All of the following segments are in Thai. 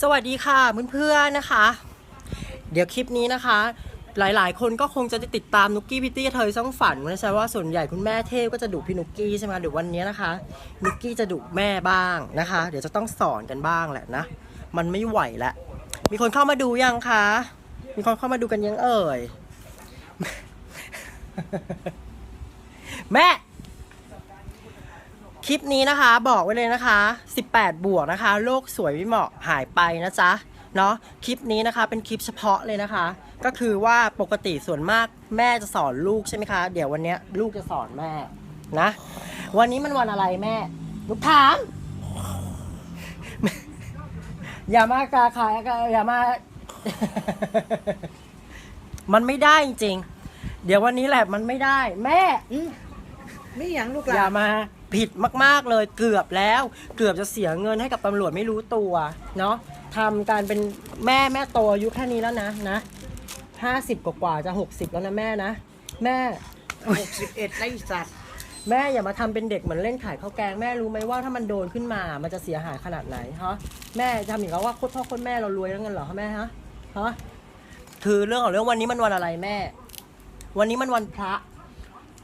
สวัสดีค่ะเพื่อนๆนะคะ เดี๋ยวคลิปนี้นะคะ หลายๆ คนก็คงจะติดตามนุกกี้พิตตี้เธอช่องฝันนะใช่ว่าส่วนใหญ่คุณแม่เทพก็จะดุพี่นุกกี้ใช่ไหมเดี๋ยววันนี้นะคะนุกกี้จะดุแม่บ้างนะคะ เดี๋ยวจะต้องสอนกันบ้างแหละนะ มันไม่ไหวล้วมีคนเข้ามาดูยังคะมีคนเข้ามาดูกันยังเอ่ย แม่ คลิปนี้นะคะบอกไว้เลยนะคะ 18 บวกนะคะ โลกสวยไม่เหมาะหายไปนะจ๊ะเนาะคลิปนี้นะคะเป็นคลิปเฉพาะเลยนะคะ ก็คือว่าปกติส่วนมากแม่จะสอนลูกใช่ไหมคะ เดี๋ยววันเนี้ยลูกจะสอนแม่นะ วันนี้มันวันอะไรแม่ลูกถาม อย่ามากาขายอย่ามา มันไม่ได้จริง ๆ เดี๋ยววันนี้แหละมันไม่ได้ แม่อืมไม่อย่างลูกหอย่าลานมา ผิดมากๆเลยเกือบแล้ว เกือบจะเสียเงินให้กับตำรวจไม่รู้ตัวเนาะทำการเป็นแม่แม่โตอายุแค่นี้แล้วนะนะห้าสิบกว่าๆจะหกสิบแล้วนะแม่นะ แม่หกสิบเอ็ดไอ้สัตว์แม่อย่ามาทำเป็นเด็กเหมือนเล่นขายข้าวแกงแม่รู้ไหมว่าถ้ามันโดนขึ้นมา มันจะเสียหายขนาดไหนฮะแม่ทำอย่างกับว่าโคตรพ่อโคตรแม่เรารวยแล้วเงินเหรอคะแม่ฮะฮะคือเรื่องของเรื่องวันนี้มันวันอะไรแม่ วันนี้มันวันพระ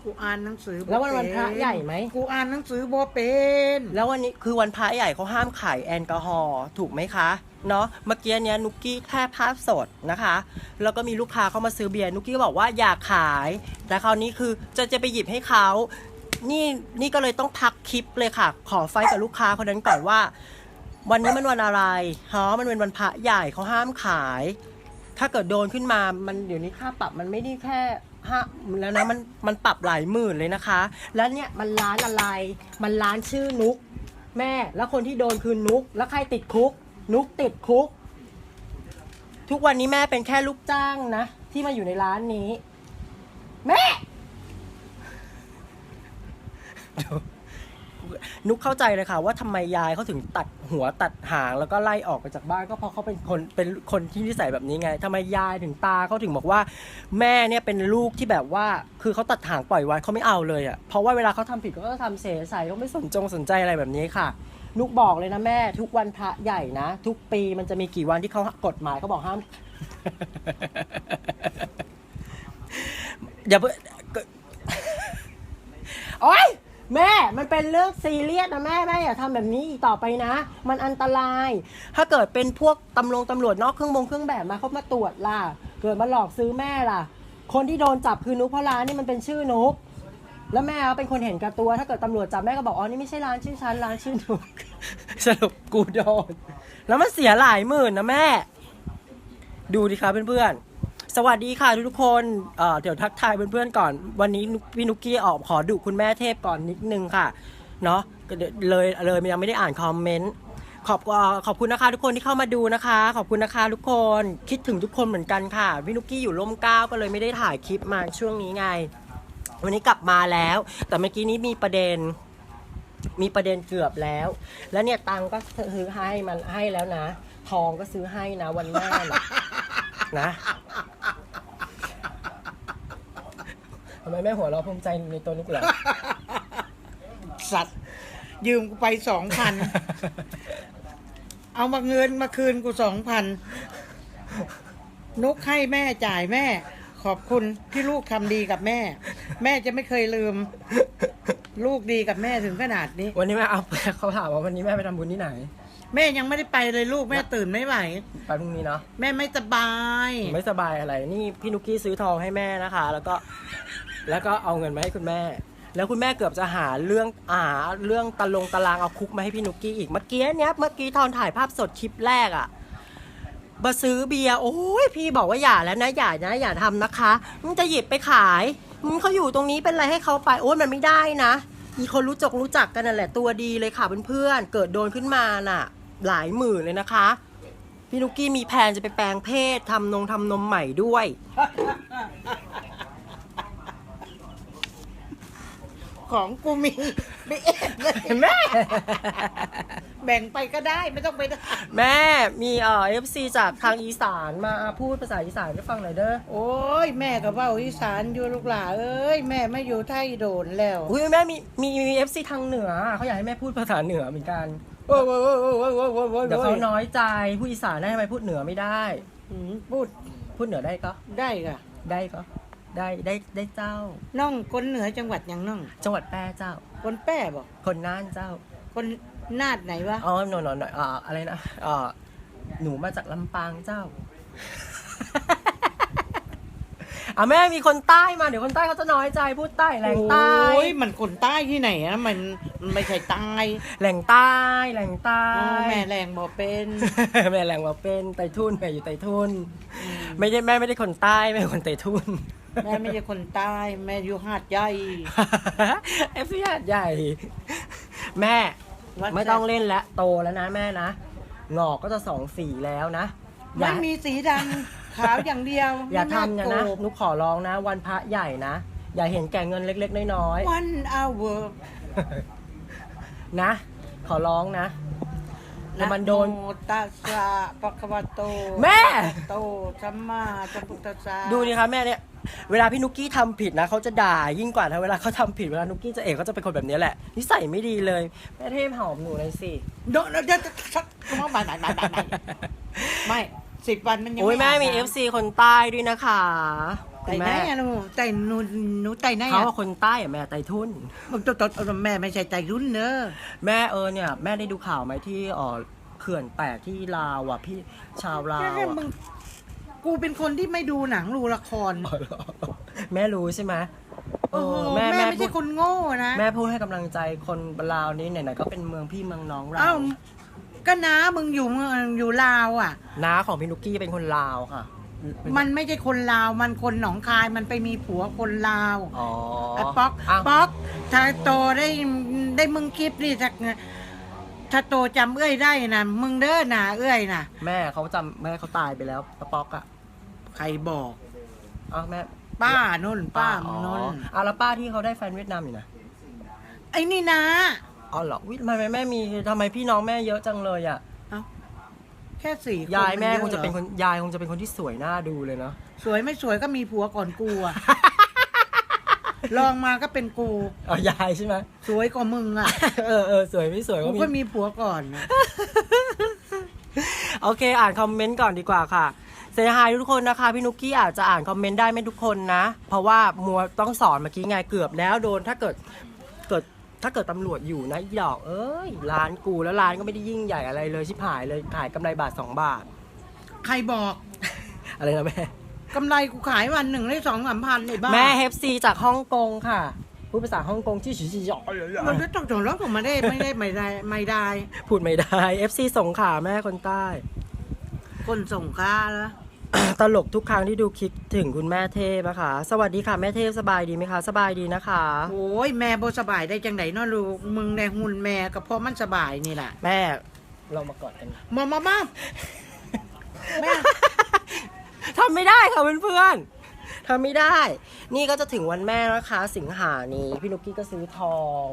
กูอ่านหนังสือบ่แล้ววันวันพระใหญ่ไหม กูอ่านหนังสือบ่เป็นแล้ววันนี้คือวันพระใหญ่เขาห้ามขายแอลกอฮอล์ถูกไหมคะเนาะเมื่อกี้เนี้ยนุกกี้แค่ภาพสดนะคะ แล้วก็มีลูกค้าเข้ามาซื้อเบียร์นุกกี้ก็บอกว่าอยากขาย แต่คราวนี้คือจะจะไปหยิบให้เขานี่นี่ก็เลยต้องพักคลิปเลยค่ะ ขอไฟท์กับลูกค้าคนนั้นก่อนว่า วันนี้มันวันอะไรฮะมันเป็นวันพระใหญ่เขาห้ามขาย ถ้าเกิดโดนขึ้นมามันเดี๋ยวนี้ค่าปรับมันไม่ได้แค่ ห้าแล้วนะมันมันปรับหลายหมื่นเลยนะคะ แล้วเนี่ยมันร้านอะไร มันร้านชื่อนุก แม่ แล้วคนที่โดนคือนุก แล้วใครติดคุก นุกติดคุก ทุกวันนี้แม่เป็นแค่ลูกจ้างนะ ที่มาอยู่ในร้านนี้ แม่ นุกเข้าใจเลยค่ะว่าทำไมยายเขาถึงตัดหัวตัดหางแล้วก็ไล่ออกไปจากบ้านก็เพราะเขาเป็นคนเป็นคนที่นิสัยแบบนี้ไงทำไมยายถึงตาเขาถึงบอกว่า แม่เนี่ยเป็นลูกที่แบบว่าคือเขาตัดหางปล่อยไว้เขาไม่เอาเลยอะ่ะเพราะว่าเวลาเขาทำผิดเขาก็ทำเสใส่เขาไม่สนจงสนใจอะไรแบบนี้ค่ะนุกบอกเลยนะแม่ ทุกวันพระใหญ่นะ ทุกปีมันจะมีกี่วันที่เขากฎหมายเขาบอกห้ามอย่าเพิ่งโอ๊ย แม่มันเป็นเรื่องซีเรียสนะแม่แม่อย่าทำแบบนี้อีกต่อไปนะ มันอันตราย ถ้าเกิดเป็นพวกตำรวจตำรวจนอกเครื่องบงเครื่องแบบมาเขามาตรวจล่ะ เกิดมาหลอกซื้อแม่ล่ะ คนที่โดนจับคือนุกเพราะร้านนี่มันเป็นชื่อนุกแล้วแม่เขาเป็นคนเห็นกับตัว ถ้าเกิดตำรวจจับแม่ก็บอกอ๋อนี่ไม่ใช่ร้านชื่อฉันร้านชื่อนุกสรุปกูโดนแล้วมันเสียหลายหมื่นนะแม่ ดูดิคะเพื่อนๆ สวัสดีค่ะทุกคนเอ่อเดี๋ยวทักทายเพื่อนๆก่อน วันนี้พี่นุกกี้ออกขอดุคุณแม่เทพก่อนนิดนึงค่ะ เนาะเลยเลยยังไม่ได้อ่านคอมเมนต์ ขอบขอบคุณนะคะ ทุกคนที่เข้ามาดูนะคะ ขอบคุณนะคะทุกคน คิดถึงทุกคนเหมือนกันค่ะ พี่นุกกี้อยู่ร่มเก้าก็เลยไม่ได้ถ่ายคลิปมาช่วงนี้ไง วันนี้กลับมาแล้ว แต่เมื่อกี้นี้มีประเด็น มีประเด็นเกือบแล้ว แล้วเนี่ยตังก็ซื้อให้มันให้แล้วนะ ทองก็ซื้อให้นะวันแม่นะ นะทำไมแม่หัวเราะภูมิใจในตัวนุกเหรอ สัตว์ ยืมกูไปสองพัน เอามาเงินมาคืนกูสองพันนุกให้แม่จ่ายแม่ ขอบคุณที่ลูกทำดีกับแม่ แม่จะไม่เคยลืม ลูกดีกับแม่ถึงขนาดนี้ วันนี้แม่เอาเขาถามว่าวันนี้แม่ไปทำบุญที่ไหน แม่ยังไม่ได้ไปเลยลูกแม่ตื่นไม่ไหว ไปพรุ่งนี้เนาะแม่ไม่สบาย ไม่สบายอะไร นี่พี่นุกกี้ซื้อทองให้แม่นะคะ แล้วก็แล้วก็เอาเงินมาให้คุณแม่ แล้วคุณแม่เกือบจะหาเรื่องอ่าเรื่องตะลงตารางเอาคุกมาให้พี่นุกกี้อีกเมื่อกี้เนี้ยเมื่อกี้ตอนถ่ายภาพสดคลิปแรกอะมาซื้อเบียร์โอ้ยพี่บอกว่าอย่าแล้วนะอย่านะอย่าทำนะคะมึงจะหยิบไปขายมึงเขาอยู่ตรงนี้เป็นไรให้เขาไปโอ้ยมันไม่ได้นะมีคนรู้จักรู้จักกันนั่นแหละตัวดีเลยค่ะเพื่อนๆเกิดโดนขึ้นมาน่ะ หลายหมื่นเลยนะคะ พี่นุกกี้มีแผนจะไปแปลงเพศทำนงทำนมใหม่ด้วย ของกูมีไม่เอ็ดเลยแม่ แบ่งไปก็ได้ไม่ต้องไปได้แม่มีเอ่อฟซีจากทางอีสานมาพูดภาษาอีสานให้ฟังหน่อยเด้อโอ้ยแม่กับว่าอีสานอยู่ลูกหลาเอ้ยแม่ไม่อยู่ไทยโดนแล้ว อุ้ยแม่มีมีมีเอฟซีทางเหนือเขาอยากให้แม่พูดภาษาเหนือเหมือนกัน โอ้โหโอ้โหโอ้โหโอ้โหโอ้โหเดี๋ยวเขาน้อยใจผู้อีสานได้ทำไมพูดเหนือไม่ได้อืมพูดพูดเหนือได้ก็ได้ค่ะได้ก็ได้ได้ได้เจ้า น้องคนเหนือจังหวัดหยังน้อง จังหวัดแพร่เจ้า คนแป้บอกคนน่านเจ้าคนนาดไหนวะอ๋อหนอนหนอนอ่าอะไรนะอ่าหนูมาจากลำปางเจ้า อะแม่มีคนใต้มาเดี๋ยวคนใต้เขาจะน้อยใจพูดใต้แหล่งใต้ โอ้ยมันคนใต้ที่ไหนอะมันมันไม่ใช่ใต้แหล่งใต้แหล่งใต้โอ้แม่แรงบอกเป็น แม่แหล่งว่าเป็นไตทุนแม่อยู่ไตทุนไม่ได้แม่ไม่ได้คนใต้แม่คนไตทุนแม่ไม่ใช่คนใต้แม่อยู่หาดใหญ่เอฟซีหาดใหญ่ แม่วัดไม่ต้องเล่นแล้วโตแล้วนะแม่นะงอกก็จะสองสีแล้วนะอไม่ย่ามีสีดำ ขาวอย่างเดียวอย่าทำอย่างนะโกบนุกขอร้องนะ วันพระใหญ่นะ อย่าเห็นแก่เงินเล็ก ๆ น้อย one hour ๆนะ ขอร้องนะเดี๋ยวมันโดนะโตัสสะปะคะวะโตแม่ โตสัมมาสัมพุทธัสสะดูดิคะแม่เนี่ย เวลาพี่นุกกี้ทำผิดนะเขาจะด่ายิ่งกว่าถ้าเวลาเขาทำผิดเวลานุกกี้จะเอกก็จะเป็นคนแบบนี้แหละนิสัยไม่ดีเลยแม่เทพหอมหนูเลยสิเดี๋ยวเดี๋ยวเดี๋ยวสักคำว่าบ่ายบ่ายบ่ายบ่ายบ่ายไม่ สิบวันมันยังโอ้ยแม่มีาบน้ำ FC คนใต้ด้วยนะคะคุไต่ณไหนแม่อะหนูไต่หนูหนูไต่ไหนเขาอะว่าคนใต้อะแม่ไต้ทุนมันตัวตัวแม่ไม่ใช่ไต่รุ่นเนอะแม่เออเนี่ยแม่ได้ดูข่าวไหมที่เออเขื่อนแตกที่ลาวอะพี่ชาวลาวแค่อะมึงกูเป็นคนที่ไม่ดูหนังดูละครอ๋อเหรอแม่รู้ใช่ไหมเอโอ้อโหแม่แม่แม่ไม่พูใช่ดคนโง่นะแม่พูดให้กำลังใจคนลาวนี้ไหนๆก็เป็นเมืองพี่เมืองน้องเราเอ้า ก็น้ามึงอยู่เมืองอยู่ลาวอะ น้าของพี่นุกกี้เป็นคนลาวค่ะเป็มันไม่ใช่คนลาว มันคนหนองคาย มันไปมีผัวคนลาว อ๋อไอ้ป๊อกอ้าวป๊อกถ้าโตได้ได้มึงคลิปนี่ถ้าถ้าโตจำเอ้ยได้นะมึงเด้อหนาเอ้ยนะแม่เขาจำแม่เขาตายไปแล้วป้าป๊อกอะใครบอก อ้าวแม่ป้านุ่นป้ามึอ๋งอนุ่นอะแล้วป้าที่เขาได้แฟนเวียดนามอยู่นะ ไอ้นี่นะ อ๋อเหรอวิทำไมแม่มีทำไมพี่น้องแม่เยอะจังเลยอะ เอ้าแค่สี่นยายแม่นคงจะเป็นหรอคนยายคงจะเป็นคนที่สวยน่าดูเลยเนาะสวยไม่สวยก็มีผัวก่อนกูอะ ลองมาก็เป็นกูอ๋อยายใช่ไหมสวยกว่ามึงอะเออเออสวยไม่สวยกูก็มี ก็มีผัวก่อนนะโอเค อ่านคอมเมนต์ก่อนดีกว่าค่ะ เซฮายทุกคนนะคะ พี่นุกกี้อาจจะอ่านคอมเมนต์ได้ไม่ทุกคนนะ เพราะว่ามัวต้องสอนเมื่อกี้ไงเกือบแล้วโดน ถ้าเกิดเกิด ถ้าเกิดตำรวจอยู่นะอีดอก เอ้ยร้านกูแล้วร้านก็ไม่ได้ยิ่งใหญ่อะไรเลยชิบหายเลยขายกำไรบาทสองบาท ใครบอกอะไรนะแม่ กำไรกูขายวันหนึ่งได้สองสามพันไอ้บ้าแม่เฮฟซีจากฮ่องกงค่ะพูดภาษาฮ่องกงที่ชิชิจอมันก็ต้องจงรถผมมาได้ไม่ได้ไม่ได้ไม่ได้ พูดไม่ได้ FC สงขลาแม่คนใต้ คนส่งค่าแล้ว ตลกทุกครั้งที่ดูคลิปถึงคุณแม่เทพนะคะ สวัสดีค่ะแม่เทพสบายดีไหมคะ สบายดีนะคะ โอ้ยแม่บ่สบายได้จังไหนเนาะลูกมึงในหุ่นแม่ก็เพราะมันสบายนี่แหละแม่เรามากอดกันมามามาแม่ทำไม่ได้ค่ะเพื่อนๆทำไม่ได้ นี่ก็จะถึงวันแม่นะคะ สิงหานี้พี่นุกกี้ก็ซื้อทอง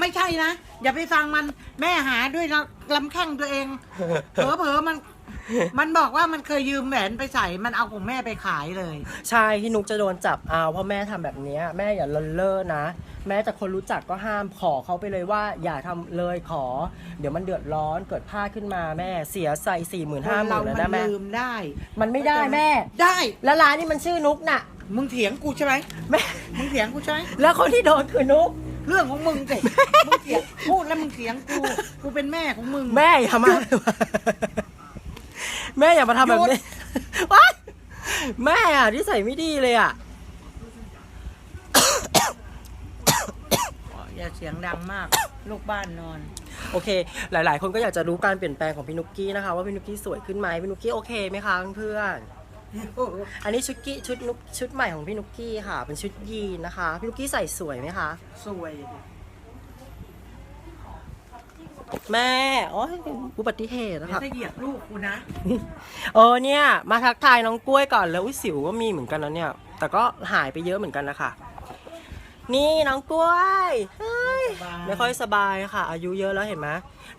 ไม่ใช่นะ อย่าไปฟังมันแม่หาด้วยลลำแข้งตัวเองเผลอเผลอๆมัน มันบอกว่ามันเคยยืมแหวนไปใส่ มันเอาของแม่ไปขายเลย ใช่พี่นุกจะโดนจับเอาเพราะแม่ทำแบบเนี้ยแม่อย่าเลินเล่อนะ แม้แต่คนรู้จักก็ห้ามขอเขาไปเลยว่า อย่าทำเลยขอ เดี๋ยวมันเดือดร้อนเกิดพลาดขึ้นมาแม่เสียใส่สี่หมื่นคห้านหเรามื่นมัแล้วนะแม่ ลืมได้ มันไม่ได้แม่ ได้ แล้วร้านนี่มันชื่อนุกน่ะ มึงเถียงกูใช่ไหมแม่ มึงเถียงกูใช่ไหมแล้วคนที่โดนคือนุก เรื่องของมึงสิมึงเถียงพูดแล้วมึงเถียงกู กูเป็นแม่ของมึง แม่อย่ามา แม่อย่ามาทำแบบนี้ว้ายแม่อะที่ใส่ไม่ดีเลยอะอย่าเสียงดังมาก ลูกบ้านนอน โอเค หลาย ๆ คนก็อยากจะรู้การเปลี่ยนแปลงของพี่นุกกี้นะคะ ว่าพี่นุกกี้สวยขึ้นไหมพี่นุกกี้โอเคไหมคะเพื่อนๆอันนี้ชุดกี้ชุดนุกชุดใหม่ของพี่นุกกี้ค่ะ เป็นชุดยีนนะคะ พี่นุกกี้ใส่สวยไหมคะ สวย แม่โอ้ยอุบัติเหตุเดี๋นะยวคะจะเหยียบลูกกูนะ เออเนี่ย มาทักทายน้องกล้วยก่อนแล้วอุ้ยสิวก็มีเหมือนกันนะเนี่ย แต่ก็หายไปเยอะเหมือนกันนะคะนี่น้องกล้วยเฮ้ยสบายไม่ค่อยสบายค่ะ อายุเยอะแล้วเห็นไหม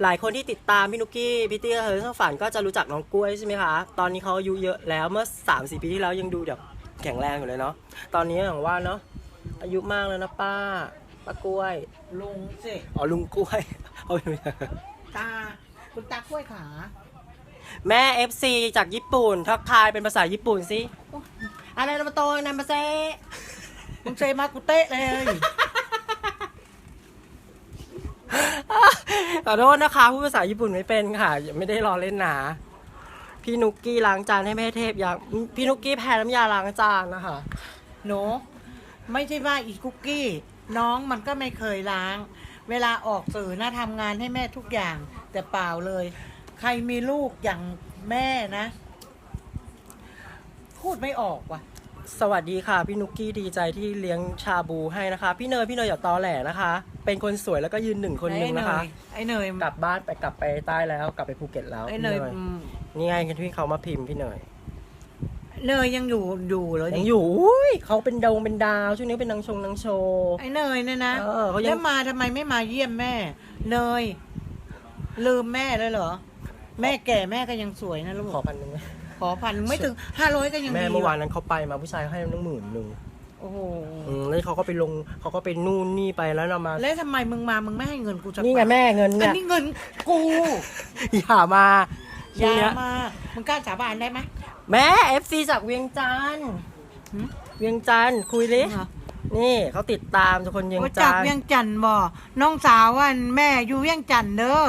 หลายคนที่ติดตามพี่นุกกี้พี่เตี้ยเฮ้ยทั้งฝันก็จะรู้จักน้องกล้วยใช่ไหมคะตอนนี้เขาอายุเยอะแล้วเมื่อ3าสี่ปีที่แล้วยังดูแบบแข็งแรงอยู่เลยเนาะตอนนี้อย่างว่าเนาะอายุมากแล้วนะป้า ป้ากล้วย ลุงสิอ๋อลุงกล้วย เอาไปตาคุณตากล้วยขาแม่ FC จากญี่ปุ่น ทักทายเป็นภาษาญี่ปุ่นสิอะไรนะมาโตนันมาเซมึงเซมากุเตะเลย ขอโทษนะคะพูดภาษาญี่ปุ่นไม่เป็นค่ะ ไม่ได้รอเล่นหนาพี่นุกกี้ล้างจานให้แม่เทพยางพี่นุกกี้แพ้น้ำยาล้างจานนะคะหนูไม่ใช่ว่าอีคุกกี้ น้องมันก็ไม่เคยล้าง เวลาออกสื่อนะทำงานให้แม่ทุกอย่าง แต่เปล่าเลย ใครมีลูกอย่างแม่นะ พูดไม่ออกว่ะ สวัสดีค่ะ พี่นุกกี้ดีใจที่เลี้ยงชาบูให้นะคะ พี่เนยพี่เนยอย่าตอแหลนะคะ เป็นคนสวยแล้วก็ยืนหนึ่งคนหนึ่งนะคะ ไอ้เนยกลับบ้านไปกลับไปใต้แล้ว กลับไปภูเก็ตแล้วไอ้เนยพี่อืมนี่ไงที่เขามาพิมพ์พี่เนย เนยยังอยู่อยู่เลยยังอยู่อุ้ยเขาเป็นดงเป็นดาวช่วงนี้เป็นนางชงนางโชว์ ไอ้เนยเนี่ยนะเออเขายัง แล้วมาทำไมไม่มาเยี่ยมแม่ เนย ลืมแม่เลยเหรอ แม่แก่แม่ก็ยังสวยนะลูกขอพันหนึ่งขอพันไม่ถึงห้าร้อยก็ยังดีแม่เมื่อวานนั้นเขาไปมาผู้ชายให้ตั้งหมื่นหนึ่งโอ้โหอืมแล้วเขาก็ไปลงเขาก็ไปนู่นนี่ไปแล้วเรามา แล้วทำไไมมึงมามึงไม่ให้เงินกูสักนี่ไงบาทแม่เงินอัเนี่นยนี้เงินกูอย่ามาอย่าทีเนี้มามึงกล้าสาบานได้ไหม แม่ FC จากเวียงจันทร์หืมเวียงจันทร์คุยดิเหรอ นี่เขาติดตามทุกคนเวียงว่าจัจากนทร์เวียงจันทน์บ่น้องสาววันแม่อยู่เวียงจันทน์เด้อ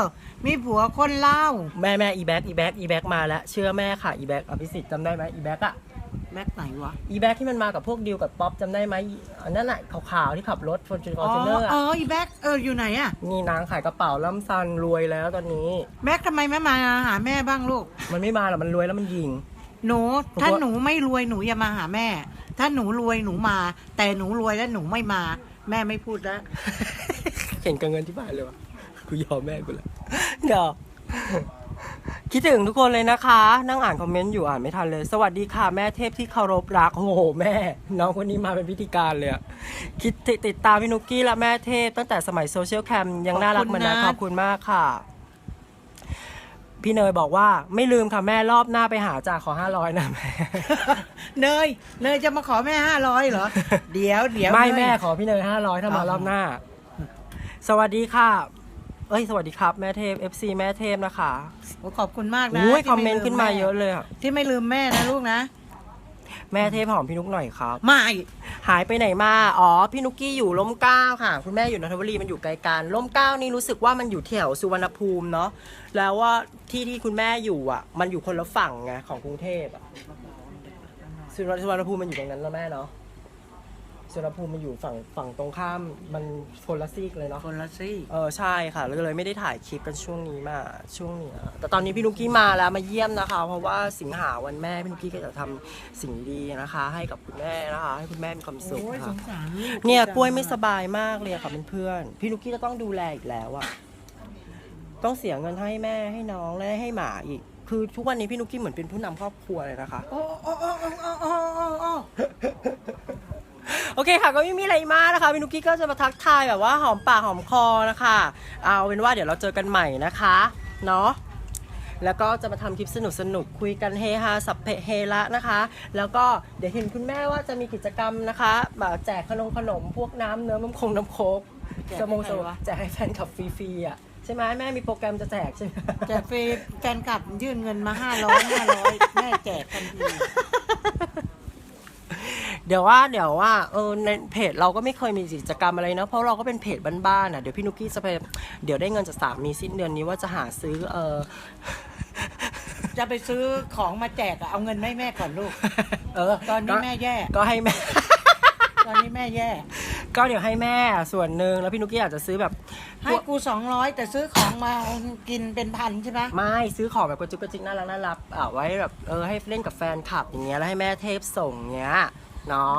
มีผัวคนเล่าวแม่แม่อีแบ็กอีแบ็กอีแบ็กมาแล้วเชื่อแม่ค่ะอีแบ็กอภิสิทธิ์จำได้ไหมอีแบ็กอะแม็กไหนวะอีแบ็กที่มันมากับพวกดิวกับป๊อปจำได้ไหมอันนั้นอะขาวๆที่ขับรถฟอร์จูเนอ๋ออร์เออะออีแบ็กเอออยู่ไหนอะนี่นางขายกระเป๋าล่ำซันรวยแล้วตอนนี้ แม็กทำไมไม่มาหาแม่บ้างลูกมันไม่มาหรอกมันรวยแล้วมันยิง หนูผมถ้าว่าหนูไม่รวยหนูอย่ามาหาแม่ ถ้าหนูรวยหนูมา แต่หนูรวยแล้วหนูไม่มา แม่ไม่พูดแล้วเห็นกับเงินที่บ้านเลยวะกูยอมแม่กูแล้วเดี๋ยวคิดถึงทุกคนเลยนะคะ นั่งอ่านคอมเมนต์อยู่อ่านไม่ทันเลย สวัสดีค่ะแม่เทพที่เคารพรักโอ้โหแม่ น้องคนนี้มาเป็นพิธีการเลยอะคิดติติดตามพี่นุกกี้และแม่เทพตั้งแต่สมัยโซเชียลแคมยังน่ารักเหมือนนะขขออบบคุคุณณมากนะค่ะ พี่เนยบอกว่าไม่ลืมค่ะแม่รอบหน้าไปหาจ่าขอห้าร้อยนะแม่ เนย เนยจะมาขอแม่ห้าร้อยเหรอ เดี๋ยวเดี๋ยวไม่เนย แม่ขอพี่เนยห้าร้อยถ้ามาอ๋อรอบหน้า สวัสดีค่ะ เอ้ย สวัสดีครับแม่เทพ FC แม่เทพนะคะโอ้ขอบคุณมากนะโอ้ยที่คอมเมนต์ไลืขึ้นมาแเยอะเลยอะ ที่ไม่ลืมแม่นะลูกนะ แม่เทพหอมพี่นุกหน่อยครับ ไม่หายไปไหนมา อ๋อ พี่นุกกี้อยู่ล้มเกล้าค่ะ คุณแม่อยู่นนทบุรีมันอยู่ไกลกันล้มเกล้านี่รู้สึกว่ามันอยู่แถวสุวรรณภูมิเนาะ แล้วว่าที่ที่คุณแม่อยู่อะ มันอยู่คนละฝั่งไงของกรุงเทพอะสุวรรณสุวรรณภูมิมันอยู่ตรงนั้นแล้วแม่เนาะ สุวรรณภูมิมันอยู่ฝั่งฝั่งตรงข้ามมันคนละซีกเลยเนาะคนละซี่เออใช่ค่ะแล้วก็เลยไม่ได้ถ่ายคลิปกันช่วงนี้มาช่วงเนี้ยแต่ตอนนี้พี่นุกกี้มาแล้วมาเยี่ยมนะคะ เพราะว่าสิงหาวันแม่พี่นุกกี้ก็จะทำสิ่งดีนะคะ ให้กับคุณแม่นะคะ ให้คุณแม่มีความสุขโอ้ยสค่ะงสารลูเนี่ยกล้วยไม่สบายมากเลยอะค่ะเพื่อนๆพี่นุกกี้จะต้องดูแลอีกแล้วอะต้องเสียเงินให้แม่ให้น้องและให้หมาอีก คือทุกวันนี้พี่นุกกี้เหมือนเป็นผู้นำครอบครัวเลยนะคะ โอ้โอ้โอ้โอ้โอ้โอ้โอ้ โอ้โอเคค่ะก็ไม่มีอะไรมากนะคะพี่นุกกี้ก็จะมาทักทายแบบว่าหอมปากหอมคอนะคะ เอาเป็นว่าเดี๋ยวเราเจอกันใหม่นะคะเนาะแล้วก็จะมาทำคลิปสนุกสนุกๆคุยกันเฮฮาสัพเพเฮระนะคะ แล้วก็เดี๋ยวเห็นคุณแม่ว่าจะมีกิจกรรมนะคะแบบแจกขนมขนมพวกน้ำเนื้อน้ำคงน้ำโคกสโมสรแจกให้แฟนคลับฟรีๆอะใช่ไหมแม่มีโปรแกรมจะแจกใช่ไหมแจกฟรีแฟนคลับยื่นเงินมาห้าร้อยห้าร้อยแม่แจกทันที เดี๋ยวว่าเดี๋ยวว่าเออในเพจเราก็ไม่เคยมีกิจกรรมอะไรนะเพราะเราก็เป็นเพจบ้านๆอะเดี๋ยวพี่นุกกี้จะไปเดี๋ยวได้เงินจากสามีสิ้นเดือนนี้ว่าจะหาซื้อเออจะไปซื้อของมาแจกอะเอาเงินให้แม่ก่อนลูก เออ ตอนนี้แม่แย่ ก็ให้แม่ ตอนนี้แม่แย่ ก็เดี๋ยวให้แม่ส่วนหนึ่งแล้วพี่นุกกี้อาจจะซื้อแบบ ให้กูสองร้อยแต่ซื้อของมากินเป็นพันใช่ไหมไม่ซื้อของแบบกระจุกกระจิกน่ารักน่ารักอ่าไว้แบบเออให้เล่นกับแฟนคลับอย่างเงี้ยแล้วให้แม่เทพส่งเงี้ย เนาะ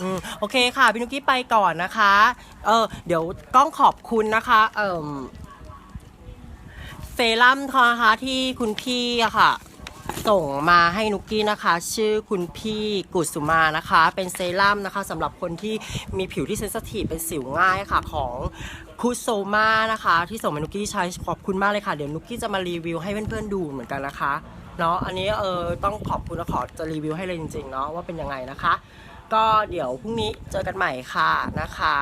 อืมโอเคค่ะพี่นุกกี้ไปก่อนนะคะ เออเดี๋ยวก้องขอบคุณนะคะ เอ่มเซรั่มนะคะที่คุณพี่อะค่ะ ส่งมาให้นุกกี้นะคะ ชื่อคุณพี่กุสุมานะคะ เป็นเซรั่มนะคะสำหรับคนที่มีผิวที่เซนสทีฟเป็นสิวง่ายค่ะของคุโซมานะคะ ที่ส่งมานุกกี้ใช้ขอบคุณมากเลยค่ะ เดี๋ยวนุกกี้จะมารีวิวให้เพื่อนๆดูเหมือนกันนะคะ เนาะอันนี้เออต้องขอบคุณและขอจะรีวิวให้เลยจริงๆเนาะว่าเป็นยังไงนะคะ ก็เดี๋ยวพรุ่งนี้เจอกันใหม่ค่ะนะคะ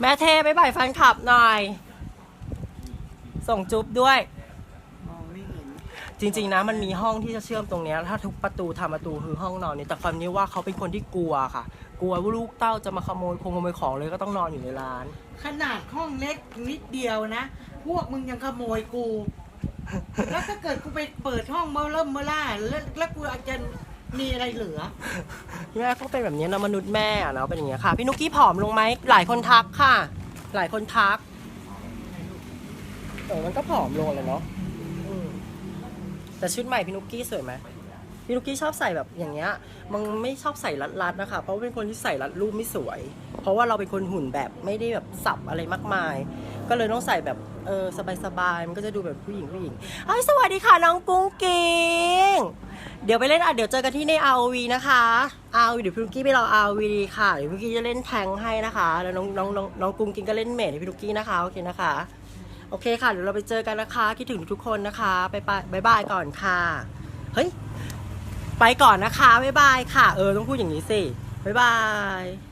แม่เทบ๊ายบายแฟนคลับหน่อย ส่งจุ๊บด้วย มองไม่เห็นจริงๆนะมันมีห้องที่จะเชื่อมตรงเนี้ยถ้าทุกประตูทำประตูคือห้องนอนนี่แต่ความนี้ว่าเขาเป็นคนที่กลัวค่ะ กลัวว่าลูกเต้าจะมาขโมยคงขโมยของเลยก็ต้องนอนอยู่ในร้าน ขนาดห้องเล็กนิดเดียวนะ พวกมึงยังขโมยกู แล้วถ้าเกิดกูไปเปิดห้องเมื่อเริ่มเมื่อล่าแล้วแล้วกูอาจจะมีอะไรเหลือ แม่ก็เป็นแบบนี้นะมนุษย์แม่อะเนาะเป็นอย่างเงี้ยค่ะ พี่นุกกี้ผอมลงไหมหลายคนทักค่ะ หลายคนทักเออมันก็ผอมลงเลยเนาะอืมแต่ชุดใหม่พี่นุกกี้สวยไหมพี่นุกกี้ชอบใส่แบบอย่างเงี้ยมันไม่ชอบใส่รัดๆนะคะเพราะว่าเป็นคนที่ใส่รัดรูปไม่สวย เพราะว่าเราเป็นคนหุ่นแบบไม่ได้แบบสับอะไรมากมาย ก็เลยต้องใส่แบบเออสบายๆมันก็จะดูแบบผู้หญิงผู้หญิงเอ้ยสวัสดีค่ะน้องกุ้งกิ้งเดี๋ยวไปเล่นอะเดี๋ยวเจอกันที่ใน ROV นะคะ ROV เดี๋ยวพี่ลูกกี้ไปรอ ROV ค่ะเดี๋ยวพี่ลูกกี้จะเล่นแทงให้นะคะ แล้วน้องน้องน้องน้องกุ้งกินก็เล่นเมดให้พี่ลูกกี้นะคะโอเคนะคะโอเคค่ะเดี๋ยวเราไปเจอกันนะคะคิดถึงทุกคนนะคะไปไปบายบายก่อนค่ะเฮ้ยไปก่อนนะคะบายบายค่ะ เออต้องพูดอย่างนี้สิบายบาย